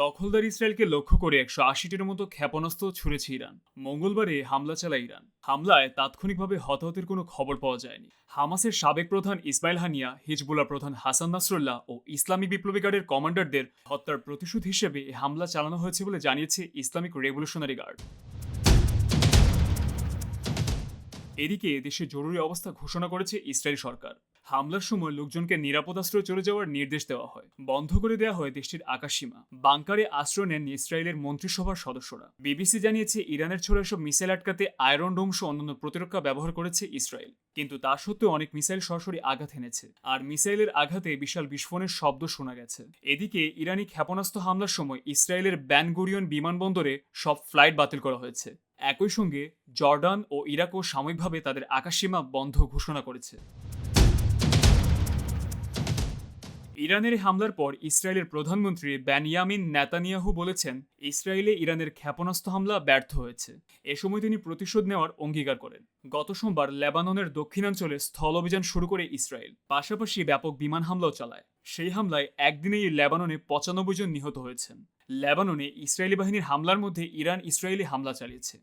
দখলদার ইসরায়েলকে লক্ষ্য করে একশো আশিটির মতো ক্ষেপণাস্ত্র ছুড়েছে ইরান। মঙ্গলবারে হামলা চালায় ইরান। হামলায় তাৎক্ষণিকভাবে হতাহতের কোনো খবর পাওয়া যায়নি। হামাসের সাবেক প্রধান ইসমাইল হানিয়া, হিজবুল্লাহ প্রধান হাসান নাসরুল্লাহ ও ইসলামী বিপ্লবী গার্ডের কমান্ডারদের হত্যার প্রতিশোধ হিসেবে হামলা চালানো হয়েছে বলে জানিয়েছে ইসলামিক রেভলিউশনারি গার্ড। এদিকে দেশে জরুরি অবস্থা ঘোষণা করেছে ইসরায়েল সরকার। হামলার সময় লোকজনকে নিরাপদ আশ্রয়ে চলে যাওয়ার নির্দেশ দেওয়া হয়। বন্ধ করে দেওয়া হয় দেশটির আকাশসীমা। বাংকারে আশ্রয় নেন ইসরায়েলের মন্ত্রিসভার সদস্যরা। বিবিসি জানিয়েছে, ইরানের ছোড়া সব মিসাইল আটকাতে আয়রন ডোম সহ অন্যান্য প্রতিরক্ষা ব্যবহার করেছে ইসরায়েল। কিন্তু তা সত্ত্বেও অনেক মিসাইল সরাসরি আঘাত এনেছে। আর মিসাইলের আঘাতে বিশাল বিস্ফোরণের শব্দ শোনা গেছে। এদিকে, ইরানি ক্ষেপণাস্ত্র হামলার সময় ইসরায়েলের ব্যানগোরিয়ন বিমানবন্দরে সব ফ্লাইট বাতিল করা হয়েছে। একই সঙ্গে, জর্ডান ও ইরাকও সাময়িকভাবে তাদের আকাশসীমা বন্ধ ঘোষণা করেছে। ইরানের হামলার পর ইসরায়েলের প্রধানমন্ত্রী ব্যানিয়ামিন নেতানিয়াহু বলেছেন, ইসরায়েলে ইরানের ক্ষেপণাস্ত্র হামলা ব্যর্থ হয়েছে। এ সময় তিনি প্রতিশোধ নেওয়ার অঙ্গীকার করেন। গত সোমবার লেবাননের দক্ষিণাঞ্চলে স্থল অভিযান শুরু করে ইসরায়েল। পাশাপাশি ব্যাপক বিমান হামলাও চালায়। সেই হামলায় একদিনেই লেবাননে পঁচানব্বই জন নিহত হয়েছেন। লেবাননে ইসরায়েলি বাহিনীর হামলার মধ্যে ইরান ইসরায়েলি হামলা চালিয়েছে।